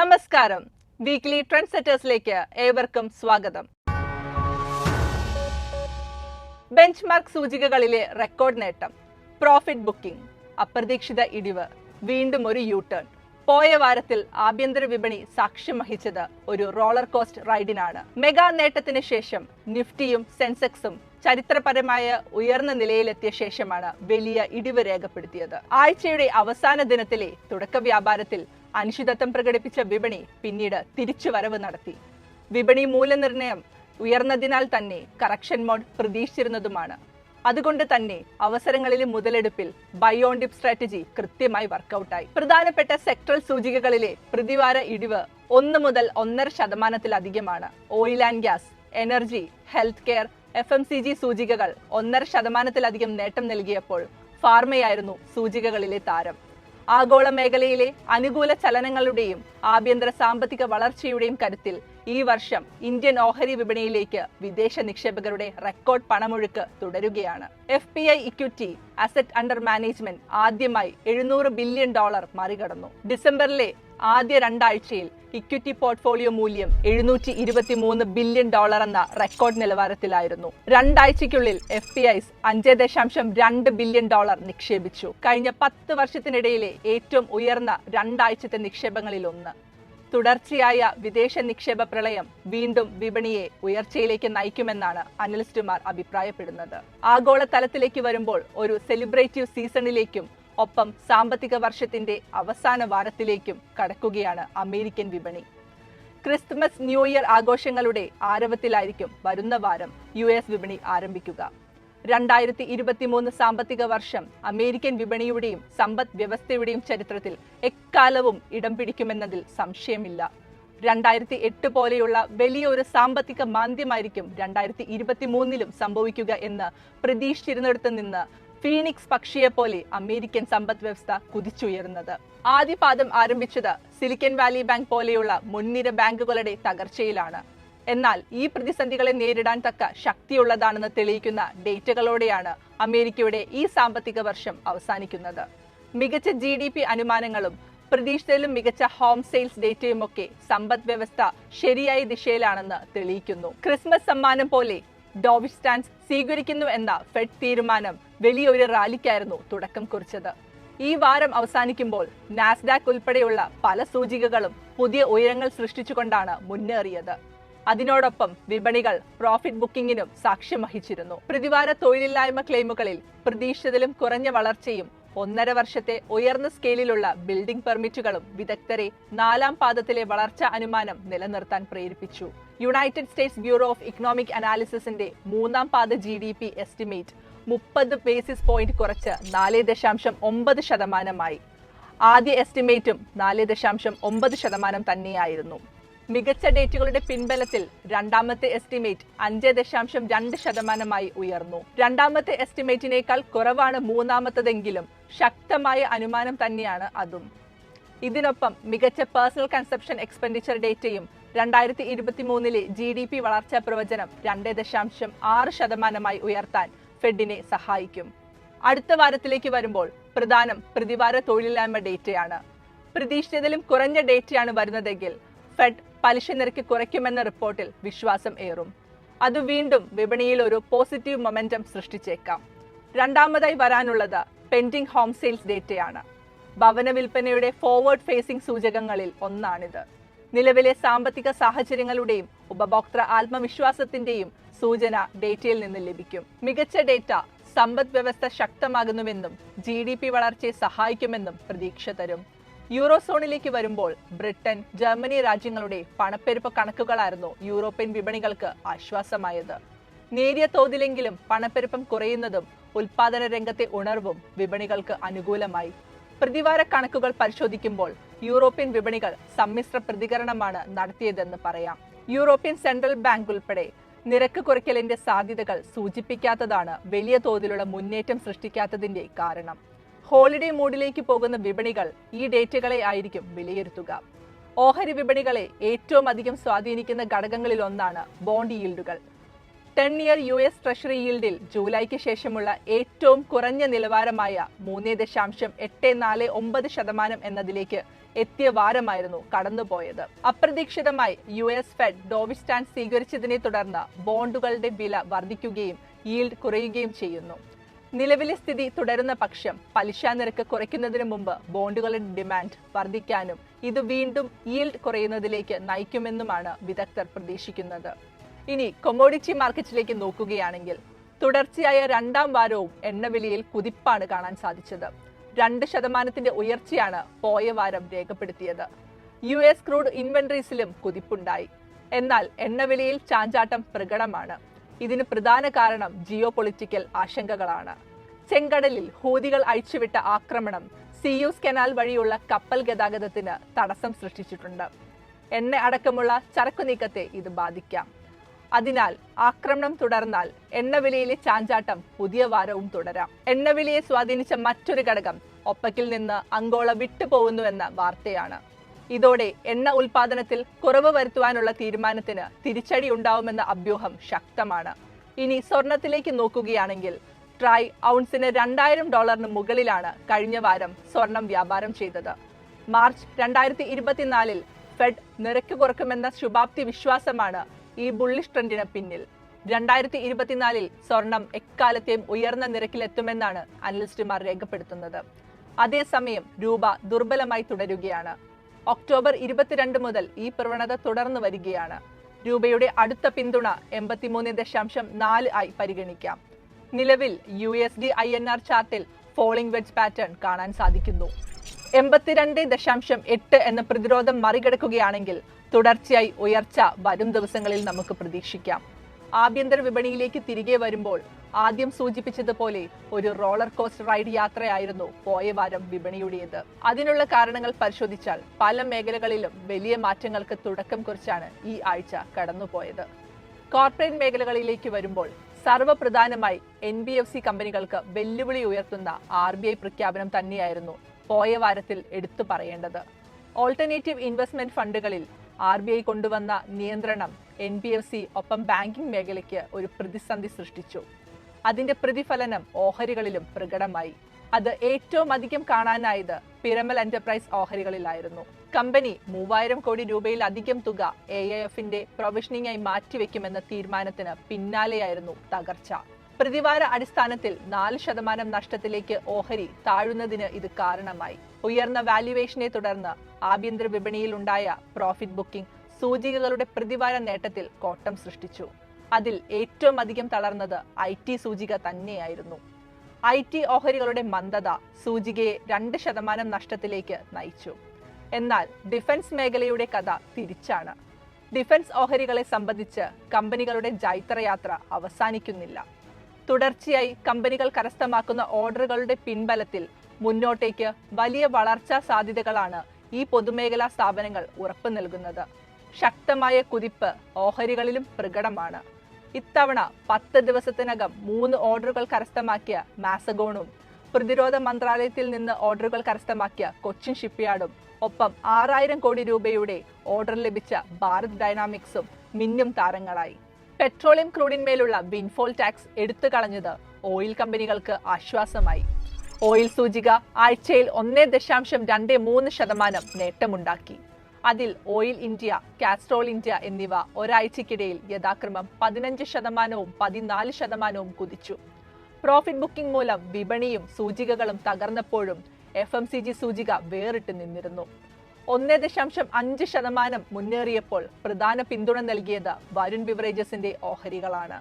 നമസ്കാരം. Weekly trend സെറ്റേഴ്സിലേക്ക് ഏവർക്കും സ്വാഗതം. ബെഞ്ച് മാർക്ക് സൂചികകളിലെ റെക്കോർഡ് നേട്ടം പ്രോഫിറ്റ് ബുക്കിംഗ് അപ്രതീക്ഷിത ഇടിവ് വീണ്ടും ഒരു യു ടേൺ പോയ വാരത്തിൽ ആഭ്യന്തര വിപണി സാക്ഷ്യം വഹിച്ചത് ഒരു റോളർ കോസ്റ്റ് റൈഡിനാണ് മെഗാ നേട്ടത്തിന് ശേഷം നിഫ്റ്റിയും സെൻസെക്സും ചരിത്രപരമായ ഉയർന്ന നിലയിലെത്തിയ ശേഷമാണ് വലിയ ഇടിവ് രേഖപ്പെടുത്തിയത്. ആഴ്ചയുടെ അവസാന ദിനത്തിലെ തുടക്ക വ്യാപാരത്തിൽ അനിശ്ചിതത്വം പ്രകടിപ്പിച്ച വിപണി പിന്നീട് തിരിച്ചു വരവ് നടത്തി. വിപണി മൂല്യനിർണയം ഉയർന്നതിനാൽ തന്നെ കറക്ഷൻ മോഡ് പ്രതീക്ഷിച്ചിരുന്നതുമാണ്. അതുകൊണ്ട് തന്നെ അവസരങ്ങളിലെ മുതലെടുപ്പിൽ ബയോൺ ഡിപ് സ്ട്രാറ്റജി കൃത്യമായി വർക്കൗട്ടായി പ്രധാനപ്പെട്ട സെക്ടറൽ സൂചികകളിലെ പ്രതിവാര ഇടിവ് ഒന്ന് മുതൽ ഒന്നര ശതമാനത്തിലധികമാണ്. Oil and gas energy health care F M C G സൂചികകൾ ഒന്നര ശതമാനത്തിലധികം നേട്ടം നൽകിയപ്പോൾ ഫാർമയായിരുന്നു സൂചികകളിലെ താരം. ആഗോള മേഖലയിലെ അനുകൂല ചലനങ്ങളുടെയും ആഭ്യന്തര സാമ്പത്തിക വളർച്ചയുടെയും കരുത്തിൽ ഈ വർഷം ഇന്ത്യൻ ഓഹരി വിപണിയിലേക്ക് വിദേശ നിക്ഷേപകരുടെ റെക്കോർഡ് പണമൊഴുക്ക് തുടരുകയാണ്. F P I equity asset under management ആദ്യമായി എഴുന്നൂറ് ബില്യൺ ഡോളർ മറികടന്നു. ഡിസംബറിലെ ആദ്യ രണ്ടാഴ്ചയിൽ ഇക്വിറ്റി പോർട്ട്ഫോളിയോ മൂല്യം എഴുന്നൂറ്റി ഇരുപത്തി മൂന്ന് ബില്യൺ ഡോളർ എന്ന റെക്കോർഡ് നിലവാരത്തിലായിരുന്നു. രണ്ടാഴ്ചയ്ക്കുള്ളിൽ എഫ് പി ഐസ് അഞ്ച് ദശാംശം രണ്ട് ബില്യൺ ഡോളർ നിക്ഷേപിച്ചു. കഴിഞ്ഞ പത്ത് വർഷത്തിനിടയിലെ ഏറ്റവും ഉയർന്ന രണ്ടാഴ്ചത്തെ നിക്ഷേപങ്ങളിൽ ഒന്ന് തുടർച്ചയായ വിദേശ നിക്ഷേപ പ്രളയം വീണ്ടും വിപണിയെ ഉയർച്ചയിലേക്ക് നയിക്കുമെന്നാണ് അനലിസ്റ്റുമാർ അഭിപ്രായപ്പെടുന്നത്. ആഗോള തലത്തിലേക്ക് വരുമ്പോൾ ഒരു സെലിബ്രേറ്റീവ് സീസണിലേക്കും ഒപ്പം സാമ്പത്തിക വർഷത്തിന്റെ അവസാന വാരത്തിലേക്കും കടക്കുകയാണ് അമേരിക്കൻ വിപണി. ക്രിസ്മസ് ന്യൂ ഇയർ ആഘോഷങ്ങളുടെ ആരവത്തിലായിരിക്കും വരുന്ന വാരം യു എസ് വിപണി ആരംഭിക്കുക. രണ്ടായിരത്തി ഇരുപത്തിമൂന്ന് സാമ്പത്തിക വർഷം അമേരിക്കൻ വിപണിയുടെയും സമ്പദ് വ്യവസ്ഥയുടെയും ചരിത്രത്തിൽ എക്കാലവും ഇടം പിടിക്കുമെന്നതിൽ സംശയമില്ല. രണ്ടായിരത്തി എട്ട് പോലെയുള്ള വലിയൊരു സാമ്പത്തിക മാന്ദ്യമായിരിക്കും രണ്ടായിരത്തി ഇരുപത്തി മൂന്നിലും സംഭവിക്കുക എന്ന് പ്രതീക്ഷിച്ചിരുന്നിടത്ത് നിന്ന് ഫീനിക്സ് പക്ഷിയെ പോലെ അമേരിക്കൻ സമ്പദ് വ്യവസ്ഥ കുതിച്ചുയർന്നത് ആദ്യപാദം ആരംഭിച്ചത് സിലിക്കൻ വാലി ബാങ്ക് പോലെയുള്ള മുൻനിര ബാങ്കുകളുടെ തകർച്ചയിലാണ്. എന്നാൽ ഈ പ്രതിസന്ധികളെ നേരിടാൻ തക്ക ശക്തിയുള്ളതാണെന്ന് തെളിയിക്കുന്ന ഡേറ്റകളോടെയാണ് അമേരിക്കയുടെ ഈ സാമ്പത്തിക വർഷം അവസാനിക്കുന്നത്. മികച്ച ജി ഡി പി അനുമാനങ്ങളും പ്രതീക്ഷയിലും മികച്ച ഹോം സെയിൽസ് ഡേറ്റയുമൊക്കെ സമ്പദ് വ്യവസ്ഥ ശരിയായ ദിശയിലാണെന്ന് തെളിയിക്കുന്നു. ക്രിസ്മസ് സമ്മാനം പോലെ ഡോവിഷ് സ്റ്റാൻസ് സ്വീകരിക്കുന്നു എന്ന ഫെഡ് തീരുമാനം വലിയൊരു റാലിക്കായിരുന്നു തുടക്കം കുറിച്ചത്. ഈ വാരം അവസാനിക്കുമ്പോൾ നാസ്ഡാക്ക് ഉൾപ്പെടെയുള്ള പല സൂചികകളും പുതിയ ഉയരങ്ങൾ സൃഷ്ടിച്ചുകൊണ്ടാണ് മുന്നേറിയത്. അതിനോടൊപ്പം വിപണികൾ പ്രോഫിറ്റ് ബുക്കിംഗിനും സാക്ഷ്യം വഹിച്ചിരുന്നു. പ്രതിവാര തൊഴിലില്ലായ്മ ക്ലെയിമുകളിൽ പ്രതീക്ഷിച്ചതിലും കുറഞ്ഞ വളർച്ചയും ഒന്നര വർഷത്തെ ഉയർന്ന സ്കെയിലിലുള്ള ബിൽഡിംഗ് പെർമിറ്റുകളും വിദഗ്ധരെ നാലാം പാദത്തിലെ വളർച്ചാ അനുമാനം നിലനിർത്താൻ പ്രേരിപ്പിച്ചു. United States Bureau of Economic അനാലിസിസിന്റെ മൂന്നാം പാദ ജി ഡി പി എസ്റ്റിമേറ്റ് മുപ്പത് ബേസിസ് പോയിന്റ് കുറച്ച് നാല് ദശാംശം ഒമ്പത് ശതമാനമായി. ആദ്യ എസ്റ്റിമേറ്റും നാല് ദശാംശം ഒമ്പത് ശതമാനം തന്നെയായിരുന്നു. മികച്ച ഡേറ്റുകളുടെ പിൻബലത്തിൽ രണ്ടാമത്തെ എസ്റ്റിമേറ്റ് അഞ്ച് ദശാംശം രണ്ട് ശതമാനമായി ഉയർന്നു. രണ്ടാമത്തെ എസ്റ്റിമേറ്റിനേക്കാൾ കുറവാണ് മൂന്നാമത്തതെങ്കിലും ശക്തമായ അനുമാനം തന്നെയാണ് അതും. ഇതിനൊപ്പം മികച്ച പേഴ്സണൽ കൺസപ്ഷൻ എക്സ്പെൻഡിച്ചർ ഡേറ്റയും രണ്ടായിരത്തി ഇരുപത്തി മൂന്നിലെ ജി ഡി പി വളർച്ചാ പ്രവചനം രണ്ട് ദശാംശം ആറ് ശതമാനമായി ഉയർത്താൻ ഫെഡിനെ സഹായിക്കും. അടുത്ത വാരത്തിലേക്ക് വരുമ്പോൾ പ്രധാനം പ്രതിവാര തൊഴിലില്ലായ്മ ഡേറ്റയാണ്. പ്രതീക്ഷിച്ചതിലും കുറഞ്ഞ ഡേറ്റയാണ് വരുന്നതെങ്കിൽ ഫെഡ് പലിശ നിരക്ക് കുറയ്ക്കുമെന്ന റിപ്പോർട്ടിൽ വിശ്വാസം ഏറും. അത് വീണ്ടും വിപണിയിൽ ഒരു പോസിറ്റീവ് മൊമെന്റം സൃഷ്ടിച്ചേക്കാം. രണ്ടാമതായി വരാനുള്ളത് പെൻഡിംഗ് ഹോം സെയിൽസ് ഡേറ്റയാണ്. ഭവന വിൽപ്പനയുടെ ഫോർവേഡ് ഫേസിംഗ് സൂചകങ്ങളിൽ ഒന്നാണിത്. നിലവിലെ സാമ്പത്തിക സാഹചര്യങ്ങളുടെയും ഉപഭോക്തൃ ആത്മവിശ്വാസത്തിന്റെയും സൂചന ഡേറ്റയിൽ നിന്ന് ലഭിക്കും. മികച്ച ഡേറ്റ സമ്പദ് വ്യവസ്ഥ ശക്തമാകുന്നുവെന്നും ജി ഡി പി വളർച്ചയെ സഹായിക്കുമെന്നും പ്രതീക്ഷ തരും. യൂറോസോണിലേക്ക് വരുമ്പോൾ ബ്രിട്ടൻ ജർമ്മനി രാജ്യങ്ങളുടെ പണപ്പെരുപ്പ് കണക്കുകളായിരുന്നു യൂറോപ്യൻ വിപണികൾക്ക് ആശ്വാസമായത്. നേരിയ തോതിലെങ്കിലും പണപ്പെരുപ്പം കുറയുന്നതും ഉൽപാദന രംഗത്തെ ഉണർവും വിപണികൾക്ക് അനുകൂലമായി. പ്രതിവാര കണക്കുകൾ പരിശോധിക്കുമ്പോൾ യൂറോപ്യൻ വിപണികൾ സമ്മിശ്ര പ്രതികരണമാണ് നടത്തിയതെന്ന് പറയാം. യൂറോപ്യൻ സെൻട്രൽ ബാങ്ക് ഉൾപ്പെടെ നിരക്ക് കുറയ്ക്കലിന്റെ സാധ്യതകൾ സൂചിപ്പിക്കാത്തതാണ് വലിയ തോതിലുള്ള മുന്നേറ്റം സൃഷ്ടിക്കാത്തതിന്റെ കാരണം. ഹോളിഡേ മോഡിലേക്ക് പോകുന്ന വിപണികൾ ഈ ഡേറ്റകളെ ആയിരിക്കും വിലയിരുത്തുക. ഓഹരി വിപണികളെ ഏറ്റവും അധികം സ്വാധീനിക്കുന്ന ഘടകങ്ങളിൽ ഒന്നാണ് bond ഈൽഡുകൾ ten year U S treasury ഈൽഡിൽ ജൂലൈക്ക് ശേഷമുള്ള ഏറ്റവും കുറഞ്ഞ നിലവാരമായ മൂന്ന് ദശാംശം എട്ട് നാല് ഒമ്പത് ശതമാനം എന്നതിലേക്ക് എത്തിയ വാരമായിരുന്നു കടന്നുപോയത്. അപ്രതീക്ഷിതമായി U S Fed dovish stand സ്വീകരിച്ചതിനെ തുടർന്ന് ബോണ്ടുകളുടെ വില വർദ്ധിക്കുകയും ഈൽഡ് കുറയുകയും ചെയ്യുന്നു. നിലവിലെ സ്ഥിതി തുടരുന്ന പക്ഷം പലിശ നിരക്ക് കുറയ്ക്കുന്നതിന് മുമ്പ് ബോണ്ടുകളുടെ ഡിമാൻഡ് വർദ്ധിക്കാനും ഇത് വീണ്ടും ഈൽഡ് കുറയുന്നതിലേക്ക് നയിക്കുമെന്നുമാണ് വിദഗ്ധർ പ്രതീക്ഷിക്കുന്നത്. ഇനി കൊമോഡിറ്റി മാർക്കറ്റിലേക്ക് നോക്കുകയാണെങ്കിൽ തുടർച്ചയായ രണ്ടാം വാരവും എണ്ണവിലയിൽ കുതിപ്പാണ് കാണാൻ സാധിച്ചത്. രണ്ട് ശതമാനത്തിന്റെ ഉയർച്ചയാണ് പോയ വാരം രേഖപ്പെടുത്തിയത്. യു എസ് ക്രൂഡ് ഇൻവെന്ററീസിലും കുതിപ്പുണ്ടായി. എന്നാൽ എണ്ണവിലയിൽ ചാഞ്ചാട്ടം പ്രകടമാണ്. ഇതിന് പ്രധാന കാരണം ജിയോ പൊളിറ്റിക്കൽ ആശങ്കകളാണ്. ചെങ്കടലിൽ ഹൂതികൾ അഴിച്ചുവിട്ട ആക്രമണം സിയൂസ് കനാൽ വഴിയുള്ള കപ്പൽ ഗതാഗതത്തിന് തടസ്സം സൃഷ്ടിച്ചിട്ടുണ്ട്. എണ്ണ അടക്കമുള്ള ചരക്കു നീക്കത്തെ ഇത് ബാധിക്കാം. അതിനാൽ ആക്രമണം തുടർന്നാൽ എണ്ണവിലയിലെ ചാഞ്ചാട്ടം പുതിയ വാരവും തുടരാം. എണ്ണവിലയെ സ്വാധീനിച്ച മറ്റൊരു ഘടകം ഒപ്പക്കിൽ നിന്ന് അങ്കോള വിട്ടുപോകുന്നുവെന്ന വാർത്തയാണ്. ഇതോടെ എണ്ണ ഉൽപാദനത്തിൽ കുറവ് വരുത്തുവാനുള്ള തീരുമാനത്തിന് തിരിച്ചടി ഉണ്ടാവുമെന്ന അഭ്യൂഹം ശക്തമാണ്. ഇനി സ്വർണത്തിലേക്ക് നോക്കുകയാണെങ്കിൽ ട്രായ് ഔൺസിന് രണ്ടായിരം ഡോളറിന് മുകളിലാണ് കഴിഞ്ഞ വാരം സ്വർണം വ്യാപാരം ചെയ്തത്. മാർച്ച് രണ്ടായിരത്തി ഇരുപത്തിനാലിൽ ഫെഡ് നിരക്ക് കുറക്കുമെന്ന ശുഭാപ്തി വിശ്വാസമാണ് ഈ ബുള്ളിഷ് ട്രെൻഡിന് പിന്നിൽ. രണ്ടായിരത്തി ഇരുപത്തിനാലിൽ സ്വർണം എക്കാലത്തെയും ഉയർന്ന നിരക്കിലെത്തുമെന്നാണ് അനലിസ്റ്റുമാർ രേഖപ്പെടുത്തുന്നത്. അതേസമയം രൂപ ദുർബലമായി തുടരുകയാണ്. ഒക്ടോബർ ഇരുപത്തിരണ്ട് മുതൽ ഈ പ്രവണത തുടർന്നു വരികയാണ്. രൂപയുടെ അടുത്ത പിന്തുണ എൺപത്തിമൂന്ന് ദശാംശം നാല് ആയി പരിഗണിക്കാം. നിലവിൽ U S D I N R ചാർട്ടിൽ ഫോളിംഗ് വെഡ്ജ് പാറ്റേൺ കാണാൻ സാധിക്കുന്നു. എൺപത്തിരണ്ട് ദശാംശം എട്ട് എന്ന പ്രതിരോധം മറികടക്കുകയാണെങ്കിൽ തുടർച്ചയായി ഉയർച്ച വരും ദിവസങ്ങളിൽ നമുക്ക് പ്രതീക്ഷിക്കാം. ആഭ്യന്തര വിപണിയിലേക്ക് തിരികെ വരുമ്പോൾ ആദ്യം സൂചിപ്പിച്ചതുപോലെ ഒരു റോളർ കോസ്റ്റ് റൈഡ് യാത്രയായിരുന്നു പോയ വാരം വിപണിയുടേത്. അതിനുള്ള കാരണങ്ങൾ പരിശോധിച്ചാൽ പല മേഖലകളിലും വലിയ മാറ്റങ്ങൾക്ക് തുടക്കം കുറിച്ചാണ് ഈ ആഴ്ച കടന്നുപോയത്. കോർപ്പറേറ്റ് മേഖലകളിലേക്ക് വരുമ്പോൾ സർവപ്രധാനമായി എൻ ബി എഫ് സി കമ്പനികൾക്ക് വെല്ലുവിളി ഉയർത്തുന്ന ആർ ബി ഐ പ്രഖ്യാപനം തന്നെയായിരുന്നു പോയ വാരത്തിൽ എടുത്തു പറയേണ്ടത്. ഓൾട്ടർനേറ്റീവ് ഇൻവെസ്റ്റ്മെന്റ് ഫണ്ടുകളിൽ ആർ ബി ഐ കൊണ്ടുവന്ന നിയന്ത്രണം എൻ ബി എഫ് സി ഒപ്പം ബാങ്കിംഗ് മേഖലയ്ക്ക് ഒരു പ്രതിസന്ധി സൃഷ്ടിച്ചു. അതിന്റെ പ്രതിഫലനം ഓഹരികളിലും പ്രകടമായി. അത് ഏറ്റവും അധികം കാണാനായത് പിരമൽ എന്റർപ്രൈസ് ഓഹരികളിലായിരുന്നു. കമ്പനി മൂവായിരം കോടി രൂപയിൽ അധികം തുക എ എഫിന്റെ പ്രൊവിഷനിങ്ങായി മാറ്റിവെക്കുമെന്ന തീരുമാനത്തിന് പിന്നാലെയായിരുന്നു തകർച്ച. പ്രതിവാര അടിസ്ഥാനത്തിൽ നാല് ശതമാനം നഷ്ടത്തിലേക്ക് ഓഹരി താഴുന്നതിന് ഇത് കാരണമായി. ഉയർന്ന വാല്യുവേഷനെ തുടർന്ന് ആഭ്യന്തര വിപണിയിൽ ഉണ്ടായ പ്രോഫിറ്റ് ബുക്കിംഗ് സൂചികകളുടെ പ്രതിവാര നേട്ടത്തിൽ കോട്ടം സൃഷ്ടിച്ചു. അതിൽ ഏറ്റവും അധികം തളർന്നത് ഐ ടി സൂചിക തന്നെയായിരുന്നു. ഐ ടി ഓഹരികളുടെ മന്ദത സൂചികയെ രണ്ട് ശതമാനം നഷ്ടത്തിലേക്ക് നയിച്ചു. എന്നാൽ ഡിഫൻസ് മേഖലയുടെ കഥ തിരിച്ചാണ്. ഡിഫൻസ് ഓഹരികളെ സംബന്ധിച്ച് കമ്പനികളുടെ ജൈത്രയാത്ര അവസാനിക്കുന്നില്ല. തുടർച്ചയായി കമ്പനികൾ കരസ്ഥമാക്കുന്ന ഓർഡറുകളുടെ പിൻബലത്തിൽ മുന്നോട്ടേക്ക് വലിയ വളർച്ചാ സാധ്യതകളാണ് ഈ പൊതുമേഖലാ സ്ഥാപനങ്ങൾ ഉറപ്പു നൽകുന്നത്. ശക്തമായ കുതിപ്പ് ഓഹരികളിലും പ്രകടമാണ്. ഇത്തവണ പത്ത് ദിവസത്തിനകം മൂന്ന് ഓർഡറുകൾ കരസ്ഥമാക്കിയ മാസഗോണും പ്രതിരോധ മന്ത്രാലയത്തിൽ നിന്ന് ഓർഡറുകൾ കരസ്ഥമാക്കിയ കൊച്ചിൻ ഷിപ്പ്യാർഡും ഒപ്പം ആറായിരം കോടി രൂപയുടെ ഓർഡർ ലഭിച്ച ഭാരത് ഡൈനാമിക്സും മിന്നും താരങ്ങളായി. പെട്രോളിയം ക്രൂഡിന്മേലുള്ള വിൻഫോൾ ടാക്സ് എടുത്തു കളഞ്ഞത് ഓയിൽ കമ്പനികൾക്ക് ആശ്വാസമായി. ഓയിൽ സൂചിക ആഴ്ചയിൽ ഒന്നേ ദശാംശം രണ്ട് മൂന്ന് ശതമാനം നേട്ടമുണ്ടാക്കി. അതിൽ ഓയിൽ ഇന്ത്യ കാസ്ട്രോൾ ഇന്ത്യ എന്നിവ ഒരാഴ്ചയ്ക്കിടയിൽ യഥാക്രമം പതിനഞ്ച് ശതമാനവും പതിനാല് ശതമാനവും കുതിച്ചു. പ്രോഫിറ്റ് ബുക്കിംഗ് മൂലം വിപണിയും സൂചികകളും തകർന്നപ്പോഴും എഫ് എം സി ജി സൂചിക വേറിട്ട് നിന്നിരുന്നു. ഒന്നേ ദശാംശം അഞ്ച് ശതമാനം മുന്നേറിയപ്പോൾ പ്രധാന പിന്തുണ നൽകിയത് വരുൺ ബിവറേജസിന്റെ ഓഹരികളാണ്.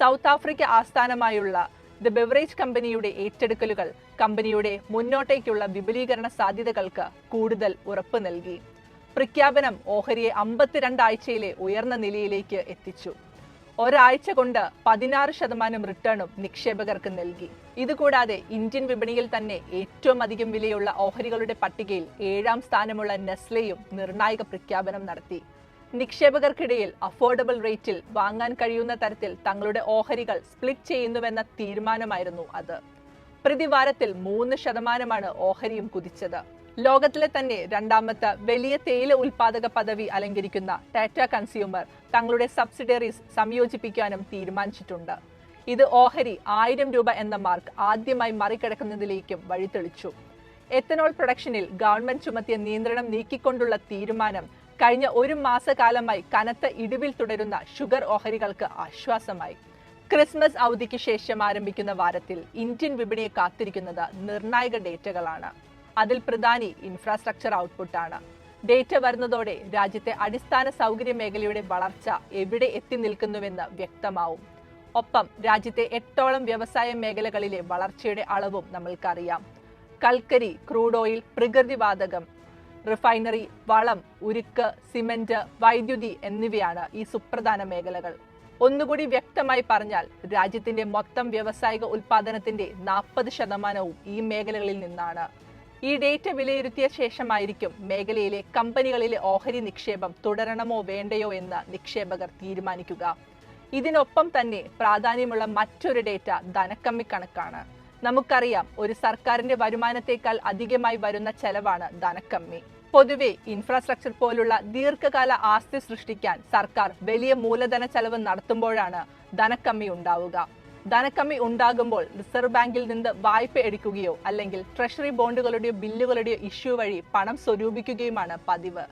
സൗത്ത് ആഫ്രിക്ക ആസ്ഥാനമായുള്ള ദ ബെവറേജ് കമ്പനിയുടെ ഏറ്റെടുക്കലുകൾ കമ്പനിയുടെ മുന്നോട്ടേക്കുള്ള വിപുലീകരണ സാധ്യതകൾക്ക് കൂടുതൽ ഉറപ്പ് നൽകി. പ്രഖ്യാപനം ഓഹരിയെ അമ്പത്തിരണ്ട് ആഴ്ചയിലെ ഉയർന്ന നിലയിലേക്ക് എത്തിച്ചു. ഒരാഴ്ച കൊണ്ട് പതിനാറ് ശതമാനം റിട്ടേണും നിക്ഷേപകർക്ക് നൽകി. ഇതുകൂടാതെ ഇന്ത്യൻ വിപണിയിൽ തന്നെ ഏറ്റവും അധികം വിലയുള്ള ഓഹരികളുടെ പട്ടികയിൽ ഏഴാം സ്ഥാനമുള്ള നെസ്ലെയും നിർണായക പ്രഖ്യാപനം നടത്തി. നിക്ഷേപകർക്കിടയിൽ അഫോർഡബിൾ റേറ്റിൽ വാങ്ങാൻ കഴിയുന്ന തരത്തിൽ തങ്ങളുടെ ഓഹരികൾ സ്പ്ലിറ്റ് ചെയ്യുന്നുവെന്ന തീരുമാനമായിരുന്നു അത്. പ്രതിവാരത്തിൽ മൂന്ന് ശതമാനമാണ് ഓഹരിയും കുതിച്ചത്. ലോകത്തിലെ തന്നെ രണ്ടാമത്തെ വലിയ തേയില ഉൽപാദക പദവി അലങ്കരിക്കുന്ന ടാറ്റ കൺസ്യൂമർ തങ്ങളുടെ സബ്സിഡറീസ് സംയോജിപ്പിക്കാനും തീരുമാനിച്ചിട്ടുണ്ട്. ഇത് ഓഹരി ആയിരം രൂപ എന്ന മാർക്ക് ആദ്യമായി മറികടക്കുന്നതിലേക്കും വഴിതെളിച്ചു. എത്തനോൾ പ്രൊഡക്ഷനിൽ ഗവൺമെന്റ് ചുമത്തിയ നിയന്ത്രണം നീക്കിക്കൊണ്ടുള്ള തീരുമാനം കഴിഞ്ഞ ഒരു മാസകാലമായി കനത്ത ഇടിവിൽ തുടരുന്ന ഷുഗർ ഓഹരികൾക്ക് ആശ്വാസമായി. ക്രിസ്മസ് അവധിക്ക് ശേഷം ആരംഭിക്കുന്ന വാരത്തിൽ ഇന്ത്യൻ വിപണിയെ കാത്തിരിക്കുന്നത് നിർണായക ഡേറ്റകളാണ്. അതിൽ പ്രധാനി ഇൻഫ്രാസ്ട്രക്ചർ ഔട്ട്പുട്ടാണ് ഡേറ്റ വരുന്നതോടെ രാജ്യത്തെ അടിസ്ഥാന സൗകര്യ മേഖലയുടെ വളർച്ച എവിടെ എത്തി നിൽക്കുന്നുവെന്ന് വ്യക്തമാവും. ഒപ്പം രാജ്യത്തെ എട്ടോളം വ്യവസായ മേഖലകളിലെ വളർച്ചയുടെ അളവും നമ്മൾക്കറിയാം. കൽക്കരി ക്രൂഡ് ഓയിൽ പ്രകൃതിവാതകം റിഫൈനറി വളം ഉരുക്ക് സിമന്റ് വൈദ്യുതി എന്നിവയാണ് ഈ സുപ്രധാന മേഖലകൾ. ഒന്നുകൂടി വ്യക്തമായി പറഞ്ഞാൽ രാജ്യത്തിന്റെ മൊത്തം വ്യവസായിക ഉൽപാദനത്തിന്റെ നാൽപ്പത് ശതമാനവും ഈ മേഖലകളിൽ നിന്നാണ്. ഈ ഡേറ്റ വിലയിരുത്തിയ ശേഷമായിരിക്കും മേഖലയിലെ കമ്പനികളിലെ ഓഹരി നിക്ഷേപം തുടരണമോ വേണ്ടയോ എന്ന് നിക്ഷേപകർ തീരുമാനിക്കുക. ഇതിനൊപ്പം തന്നെ പ്രാധാന്യമുള്ള മറ്റൊരു ഡേറ്റ ധനക്കമ്മി കണക്കാണ് നമുക്കറിയാം ഒരു സർക്കാരിന്റെ വരുമാനത്തേക്കാൾ അധികമായി വരുന്ന ചെലവാണ് ധനക്കമ്മി. പൊതുവെ ഇൻഫ്രാസ്ട്രക്ചർ പോലുള്ള ദീർഘകാല ആസ്തി സൃഷ്ടിക്കാൻ സർക്കാർ വലിയ മൂലധന ചെലവ് നടത്തുമ്പോഴാണ് ധനക്കമ്മി ഉണ്ടാവുക. ധനക്കമ്മി ഉണ്ടാകുമ്പോൾ റിസർവ് ബാങ്കിൽ നിന്ന് വായ്പ എടുക്കുകയോ അല്ലെങ്കിൽ ട്രഷറി ബോണ്ടുകളുടെയോ ബില്ലുകളുടെയോ ഇഷ്യൂ വഴി പണം സ്വരൂപിക്കുകയുമാണ് പതിവ്.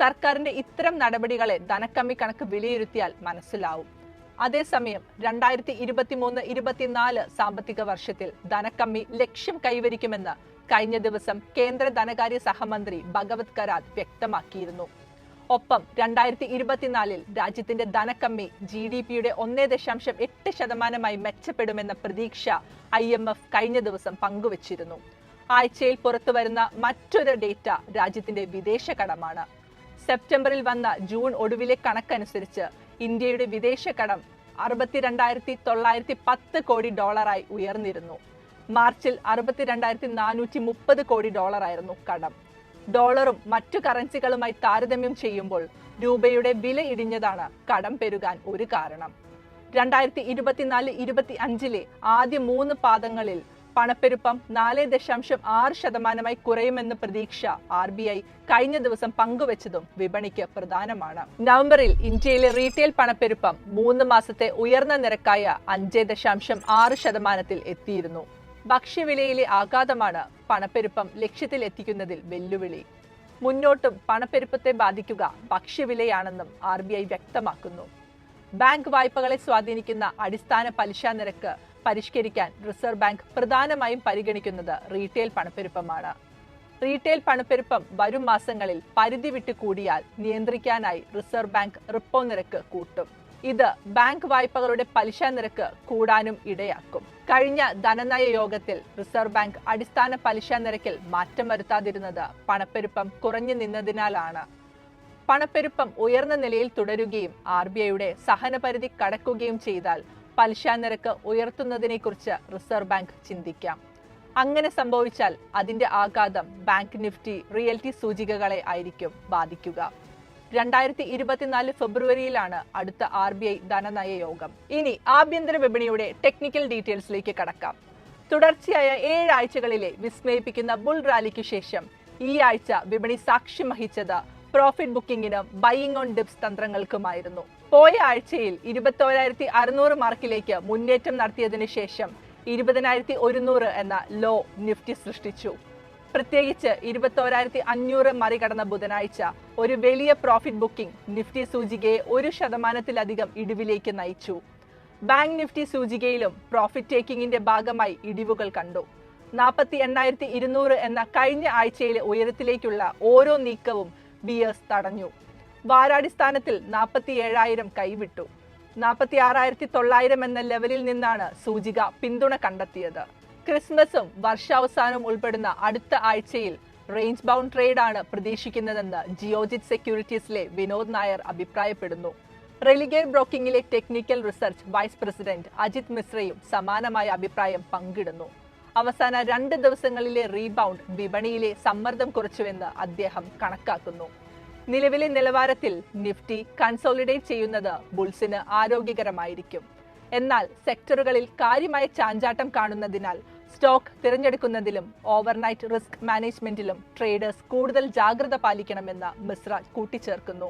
സർക്കാരിന്റെ ഇത്തരം നടപടികളെ ധനക്കമ്മി കണക്ക് വിലയിരുത്തിയാൽ മനസ്സിലാവും. അതേസമയം രണ്ടായിരത്തി ഇരുപത്തിമൂന്ന് ഇരുപത്തിനാല് സാമ്പത്തിക വർഷത്തിൽ ധനക്കമ്മി ലക്ഷ്യം കൈവരിക്കുമെന്ന് കഴിഞ്ഞ ദിവസം കേന്ദ്ര ധനകാര്യ സഹമന്ത്രി ഭഗവത് കരാത് വ്യക്തമാക്കിയിരുന്നു. ഒപ്പം രണ്ടായിരത്തി ഇരുപത്തിനാലിൽ രാജ്യത്തിന്റെ ധനക്കമ്മി ജി ഡി പിയുടെ ഒന്നേ ദശാംശം എട്ട് ശതമാനമായി മെച്ചപ്പെടുമെന്ന പ്രതീക്ഷ ഐ എം എഫ് കഴിഞ്ഞ ദിവസം പങ്കുവച്ചിരുന്നു. ആഴ്ചയിൽ പുറത്തുവരുന്ന മറ്റൊരു ഡേറ്റ രാജ്യത്തിന്റെ വിദേശ കടമാണ്. സെപ്റ്റംബറിൽ വന്ന ജൂൺ ഒടുവിലെ കണക്കനുസരിച്ച് ഇന്ത്യയുടെ വിദേശ കടം അറുപത്തിരണ്ടായിരത്തി തൊള്ളായിരത്തി പത്ത് കോടി ഡോളറായി ഉയർന്നിരുന്നു. മാർച്ചിൽ അറുപത്തിരണ്ടായിരത്തി നാനൂറ്റി മുപ്പത് കോടി ഡോളറായിരുന്നു കടം. ഡോളറും മറ്റു കറൻസികളുമായി താരതമ്യം ചെയ്യുമ്പോൾ രൂപയുടെ വില ഇടിഞ്ഞതാണ് കടം പെരുകാൻ ഒരു കാരണം. രണ്ടായിരത്തി ഇരുപത്തിനാല് ഇരുപത്തി അഞ്ചിലെ ആദ്യ മൂന്ന് പാദങ്ങളിൽ പണപ്പെരുപ്പം നാല് ദശാംശം ആറ് ശതമാനമായി കുറയുമെന്ന പ്രതീക്ഷ ആർ ബി ഐ കഴിഞ്ഞ ദിവസം പങ്കുവച്ചതും വിപണിക്ക് പ്രധാനമാണ്. നവംബറിൽ ഇന്ത്യയിലെ റീറ്റെയിൽ പണപ്പെരുപ്പം മൂന്ന് മാസത്തെ ഉയർന്ന നിരക്കായ അഞ്ച് ദശാംശം ആറ് ശതമാനത്തിൽ എത്തിയിരുന്നു. ഭക്ഷ്യവിലയിലെ ആഘാതമാണ് പണപ്പെരുപ്പം ലക്ഷ്യത്തിൽ എത്തിക്കുന്നതിൽ വെല്ലുവിളി. മുന്നോട്ടും പണപ്പെരുപ്പത്തെ ബാധിക്കുക ഭക്ഷ്യവിലയാണെന്നും ആർ ബി ഐ വ്യക്തമാക്കുന്നു. ബാങ്ക് വായ്പകളെ സ്വാധീനിക്കുന്ന അടിസ്ഥാന പലിശ നിരക്ക് പരിഷ്കരിക്കാൻ റിസർവ് ബാങ്ക് പ്രധാനമായും പരിഗണിക്കുന്നത് റീറ്റെയിൽ പണപ്പെരുപ്പമാണ്. റീറ്റെയിൽ പണപ്പെരുപ്പം വരും മാസങ്ങളിൽ പരിധി വിട്ട് കൂടിയാൽ നിയന്ത്രിക്കാനായി റിസർവ് ബാങ്ക് റിപ്പോ നിരക്ക് കൂട്ടും. ഇത് ബാങ്ക് വായ്പകളുടെ പലിശ നിരക്ക് കൂടാനും ഇടയാക്കും. കഴിഞ്ഞ ധനനയ യോഗത്തിൽ റിസർവ് ബാങ്ക് അടിസ്ഥാന പലിശ നിരക്കിൽ മാറ്റം വരുത്താതിരുന്നത് പണപ്പെരുപ്പം കുറഞ്ഞു നിന്നതിനാലാണ്. പണപ്പെരുപ്പം ഉയർന്ന നിലയിൽ തുടരുകയും ആർ ബി ഐയുടെ സഹനപരിധി കടക്കുകയും ചെയ്താൽ പലിശ നിരക്ക് ഉയർത്തുന്നതിനെക്കുറിച്ച് റിസർവ് ബാങ്ക് ചിന്തിക്കാം. അങ്ങനെ സംഭവിച്ചാൽ അതിന്റെ ആഘാതം ബാങ്ക് നിഫ്റ്റി റിയൽറ്റി സൂചികകളെ ആയിരിക്കും ബാധിക്കുക. രണ്ടായിരത്തി ഇരുപത്തിനാല് ഫെബ്രുവരിയിലാണ് അടുത്ത ആർ ബി ഐ ധനനയ യോഗം. ഇനി ആഭ്യന്തര വിപണിയുടെ ടെക്നിക്കൽ ഡീറ്റെയിൽസിലേക്ക് കടക്കാം. തുടർച്ചയായ ഏഴാഴ്ചകളിലെ വിസ്മയിപ്പിക്കുന്ന ബുൾ റാലിക്ക് ശേഷം ഈ ആഴ്ച വിപണി സാക്ഷ്യം വഹിച്ചത് പ്രോഫിറ്റ് ബുക്കിംഗിനും ബൈയിങ് ഓൺ ഡിപ്സ് തന്ത്രങ്ങൾക്കുമായിരുന്നു. പോയ ആഴ്ചയിൽ ഇരുപത്തോരായിരത്തി അറുന്നൂറ് മാർക്കിലേക്ക് മുന്നേറ്റം നടത്തിയതിനു ശേഷം ഇരുപതിനായിരത്തി ഒരുന്നൂറ് എന്ന ലോ നിഫ്റ്റി സൃഷ്ടിച്ചു. പ്രത്യേകിച്ച് ഇരുപത്തോരായിരത്തി അഞ്ഞൂറ് മറികടന്ന ബുധനാഴ്ച ഒരു വലിയ പ്രോഫിറ്റ് ബുക്കിംഗ് നിഫ്റ്റി സൂചികയെ ഒരു ശതമാനത്തിലധികം ഇടിവിലേക്ക് നയിച്ചു. ബാങ്ക് നിഫ്റ്റി സൂചികയിലും പ്രോഫിറ്റ് ടേക്കിംഗിന്റെ ഭാഗമായി ഇടിവുകൾ കണ്ടു. നാൽപ്പത്തി എണ്ണായിരത്തി ഇരുന്നൂറ് എന്ന കഴിഞ്ഞ ആഴ്ചയിലെ ഉയരത്തിലേക്കുള്ള ഓരോ നീക്കവും ബിയേഴ്സ് തടഞ്ഞു. വാരാടിസ്ഥാനത്തിൽ നാൽപ്പത്തി ഏഴായിരം കൈവിട്ടു. നാൽപ്പത്തി ആറായിരത്തി തൊള്ളായിരം എന്ന ലെവലിൽ നിന്നാണ് സൂചിക പിന്തുണ കണ്ടെത്തിയത്. ക്രിസ്മസും വർഷാവസാനവും ഉൾപ്പെടുന്ന അടുത്ത ആഴ്ചയിൽ റേഞ്ച് ബൗണ്ട് ട്രേഡ് ആണ് പ്രതീക്ഷിക്കുന്നതെന്ന് ജിയോജിറ്റ് സെക്യൂരിറ്റീസിലെ വിനോദ് നായർ അഭിപ്രായപ്പെടുന്നു. Religare ബ്രോക്കിംഗിലെ technical research vice president Ajit മിശ്രയും സമാനമായ അഭിപ്രായം പങ്കിടുന്നു. അവസാന രണ്ട് ദിവസങ്ങളിലെ റീബൗണ്ട് വിപണിയിലെ സമ്മർദ്ദം കുറച്ചുവെന്ന് അദ്ദേഹം കണക്കാക്കുന്നു. നിലവിലെ നിലവാരത്തിൽ നിഫ്റ്റി കൺസോളിഡേറ്റ് ചെയ്യുന്നത് ബുൾസിന് ആരോഗ്യകരമായിരിക്കും. എന്നാൽ സെക്ടറുകളിൽ കാര്യമായ ചാഞ്ചാട്ടം കാണുന്നതിനാൽ സ്റ്റോക്ക് തിരഞ്ഞെടുക്കുന്നതിലും ഓവർനൈറ്റ് റിസ്ക് മാനേജ്മെന്റിലും ട്രേഡേഴ്സ് കൂടുതൽ ജാഗ്രത പാലിക്കണമെന്ന് മിശ്ര കൂട്ടിച്ചേർക്കുന്നു.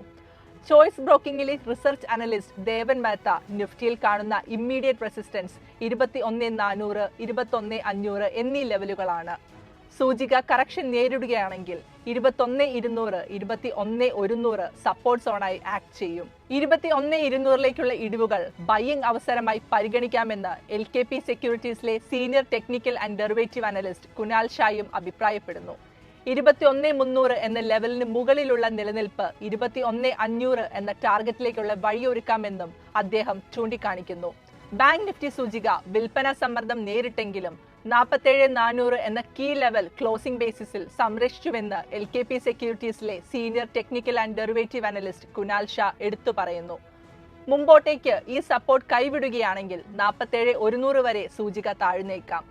ചോയ്സ് ബ്രോക്കിംഗിലെ റിസർച്ച് അനലിസ്റ്റ് ദേവൻ മേത്ത നിഫ്റ്റിയിൽ കാണുന്ന ഇമ്മീഡിയറ്റ് റെസിസ്റ്റൻസ് ഇരുപത്തി ഒന്ന് നാനൂറ് ഇരുപത്തൊന്ന് അഞ്ഞൂറ് എന്നീ ലെവലുകളാണ് സൂചിക കറക്ഷൻ നേരിടുകയാണെങ്കിൽ ഇരുപത്തൊന്ന് ഇരുന്നൂറ് ഇരുപത്തി ഒന്ന് ഒരുന്നൂറ് സപ്പോർട്ട് സോണായി ആക്ട് ചെയ്യും. ഇരുപത്തി ഒന്ന് ഇരുന്നൂറിലേക്കുള്ള ഇടിവുകൾ ബയ്യിങ് അവസരമായി പരിഗണിക്കാമെന്ന് L K P സെക്യൂരിറ്റീസിലെ senior technical and derivative analyst Kunal ഷായും അഭിപ്രായപ്പെടുന്നു. ഇരുപത്തി ഒന്ന് മുന്നൂറ് എന്ന ലെവലിന് മുകളിലുള്ള നിലനിൽപ്പ് ഇരുപത്തി ഒന്ന് അഞ്ഞൂറ് എന്ന ടാർഗറ്റിലേക്കുള്ള വഴിയൊരുക്കാമെന്നും അദ്ദേഹം ചൂണ്ടിക്കാണിക്കുന്നു. ബാങ്ക് നിഫ്റ്റി സൂചിക വിൽപ്പന സമ്മർദ്ദം നേരിട്ടെങ്കിലും നാൽപ്പത്തേഴ് നാനൂറ് എന്ന കീ ലെവൽ ക്ലോസിംഗ് ബേസിസിൽ സംരക്ഷിച്ചുവെന്ന് L K P സെക്യൂരിറ്റീസിലെ senior technical and derivative analyst Kunal Shah എടുത്തു പറയുന്നു. മുമ്പോട്ടേക്ക് ഈ സപ്പോർട്ട് കൈവിടുകയാണെങ്കിൽ നാൽപ്പത്തേഴ് ഒരുന്നൂറ് വരെ സൂചിക താഴ്ന്നേക്കാം.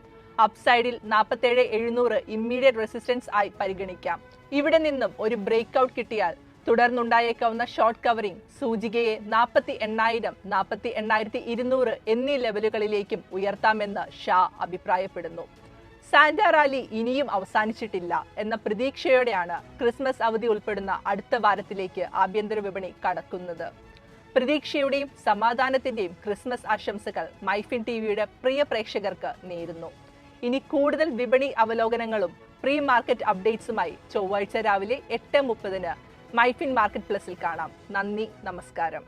അപ്സൈഡിൽ നാൽപ്പത്തേഴ് എഴുന്നൂറ് ഇമ്മീഡിയറ്റ് റെസിസ്റ്റൻസ് ആയി പരിഗണിക്കാം. ഇവിടെ നിന്നും ഒരു ബ്രേക്ക് ഔട്ട് കിട്ടിയാൽ തുടർന്നുണ്ടായേക്കാവുന്ന ഷോർട്ട് കവറിംഗ് സൂചികയെ നാൽപ്പത്തി എണ്ണായിരം നാൽപ്പത്തി എണ്ണായിരത്തി ഇരുന്നൂറ് എന്നീ ലെവലുകളിലേക്കും ഉയർത്താമെന്ന് ഷാ അഭിപ്രായപ്പെടുന്നു. സാന്റ റാലി ഇനിയും അവസാനിച്ചിട്ടില്ല എന്ന പ്രതീക്ഷയോടെയാണ് ക്രിസ്മസ് അവധി ഉൾപ്പെടുന്ന അടുത്ത വാരത്തിലേക്ക് ആഭ്യന്തര വിപണി കടക്കുന്നത്. പ്രതീക്ഷയുടെയും സമാധാനത്തിന്റെയും ക്രിസ്മസ് ആശംസകൾ മൈഫിൻ ടി വിയുടെ പ്രിയ പ്രേക്ഷകർക്ക് നേരുന്നു. ഇനി കൂടുതൽ വിപണി അവലോകനങ്ങളും പ്രീ മാർക്കറ്റ് അപ്ഡേറ്റ്സുമായി ചൊവ്വാഴ്ച രാവിലെ എട്ട് മുപ്പതിന് മൈഫിൻ മാർക്കറ്റ് പ്ലസിൽ കാണാം. നന്ദി നമസ്കാരം.